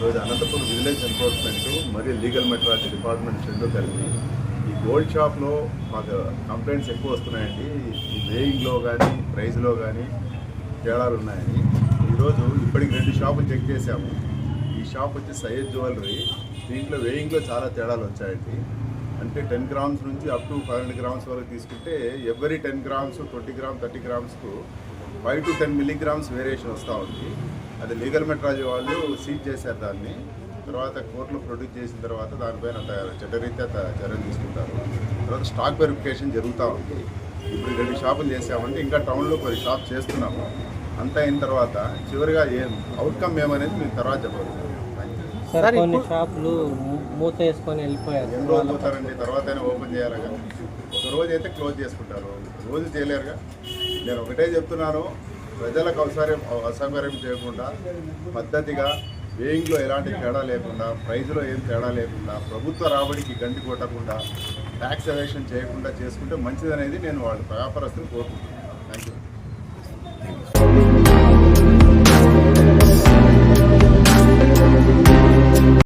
Enforcement మరియు legal metrology department రెండు కలిపి. ఈ గోల్డ్ షాప్లో మాకు కంప్లైంట్స్ ఎక్కువ వస్తున్నాయండి. ఈ వేయింగ్లో కానీ ప్రైస్లో కానీ తేడాలు ఉన్నాయని. ఈరోజు ఇప్పటికి రెండు షాపులు చెక్ చేశాము. ఈ షాప్ వచ్చి సయ్యద్ జ్యువెలరీ దీంట్లో వేయింగ్లో చాలా తేడాలు వచ్చాయండి. అంటే టెన్ గ్రామ్స్ నుంచి up to five hundred grams వరకు తీసుకుంటే every ten grams twenty gram thirty గ్రామ్స్కు five to ten milligrams variation వస్తూ ఉంది. అది లీగల్ మెట్రాలజీ వాళ్ళు సీజ్ చేశారు దాన్ని. తర్వాత కోర్టులో ప్రొడ్యూస్ చేసిన తర్వాత దానిపైన చట్టరీత్యా చర్యలు తీసుకుంటారు. తర్వాత స్టాక్ వెరిఫికేషన్ జరుగుతూ ఉంది. ఇప్పుడు రెండు షాపులు చేసామంటే ఇంకా టౌన్లో కొన్ని షాప్ చేస్తున్నాము. అంతా అయిన తర్వాత చివరిగా ఏం అవుట్కమ్ ఏమనేది మీకు తర్వాత చెప్పగలుగుతాం సార్ కొన్ని షాపులు మూత వేసుకొని వెళ్ళిపోయారు. ఎన్ని రోజులు పోతారండి తర్వాత అయినా ఓపెన్ చేయాలిగా ఒక రోజు అయితే క్లోజ్ చేసుకుంటారు. రోజు చేయలేరుగా? నేను ఒకటే చెప్తున్నాను. ప్రజలకు అవసరం అసౌకర్యం చేయకుండా పద్ధతిగా వేయింగ్లో ఎలాంటి తేడా లేకుండా ప్రైజ్లో ఏం తేడా లేకుండా ప్రభుత్వ రాబడికి గంటి కొట్టకుండా ట్యాక్స్ ఎవేషన్ చేయకుండా చేసుకుంటే మంచిదనేది నేను వాళ్ళ వ్యాపారస్తులు కోరుకుంటున్నాను. Thank you